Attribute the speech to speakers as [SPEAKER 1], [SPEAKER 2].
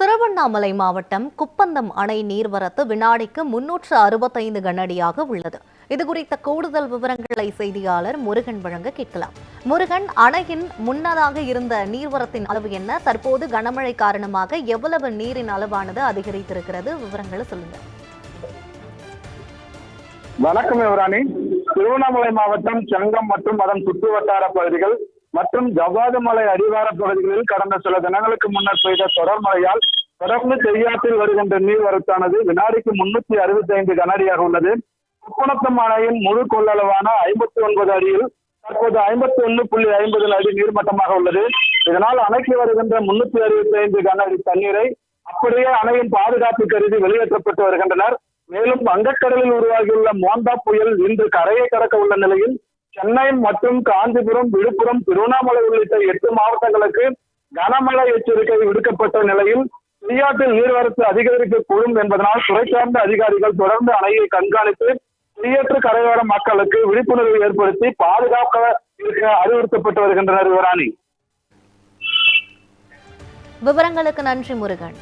[SPEAKER 1] திருவண்ணாமலை மாவட்டம் குப்பந்தம் அணை நீர்வரத்து வினாடிக்கு முன்னூற்று அறுபத்தைந்து கனஅடியாக உள்ளது. இது குறித்த கூடுதல் விவரங்களை செய்தியாளர் முருகன் வழங்க கேட்கலாம். முருகன் அணையின் முன்னதாக இருந்த நீர்வரத்தின் அளவு என்ன? தற்போது கனமழை காரணமாக எவ்வளவு நீரின் அளவானது அதிகரித்திருக்கிறது? விவரங்களை சொல்லுங்க.
[SPEAKER 2] வணக்கம் யுவராணி. திருவண்ணாமலை மாவட்டம் செங்கம் மற்றும் அதன் சுற்றுவட்டார பகுதிகள் மற்றும் ஜவ்வாதுமலை அடிவார பகுதிகளில் கடந்த சில தினங்களுக்கு முன்னர் பெய்த தொடர் மழையால் தொடர்ந்து செய்யாற்றில் வருகின்ற நீர்வரத்தானது வினாடிக்கு முன்னூத்தி அறுபத்தி ஐந்து கனஅடியாக உள்ளது. குப்பணத்தம் அணையின் முழு கொள்ளளவான ஐம்பத்தி ஒன்பது அடியில் தற்போது ஐம்பத்தி ஒன்று புள்ளி ஐம்பது அடி நீர்மட்டமாக உள்ளது. இதனால் அணைக்கு வருகின்ற முன்னூத்தி அறுபத்தி ஐந்து கன அடி தண்ணீரை அப்படியே அணையின் பாதுகாப்பு கருதி வெளியேற்றப்பட்டு வருகின்றனர். மேலும் வங்கக்கடலில் உருவாகியுள்ள மோந்தா புயல் இன்று கரையை கடக்க உள்ள நிலையில் சென்னை மற்றும் காஞ்சிபுரம் விழுப்புரம் திருவண்ணாமலை உள்ளிட்ட எட்டு மாவட்டங்களுக்கு கனமழை எச்சரிக்கை விடுக்கப்பட்ட நிலையில் செய்யாற்றில் நீர்வரத்து அதிகரிக்கக்கூடும் என்பதனால் துறை சார்ந்த அதிகாரிகள் தொடர்ந்து அணையை கண்காணித்து செய்யாற்று கரையோர மக்களுக்கு விழிப்புணர்வு ஏற்படுத்தி பாதுகாக்க இருக்க அறிவுறுத்தப்பட்டு வருகின்றனர் யுவராணி.
[SPEAKER 1] விவரங்களுக்கு நன்றி முருகன்.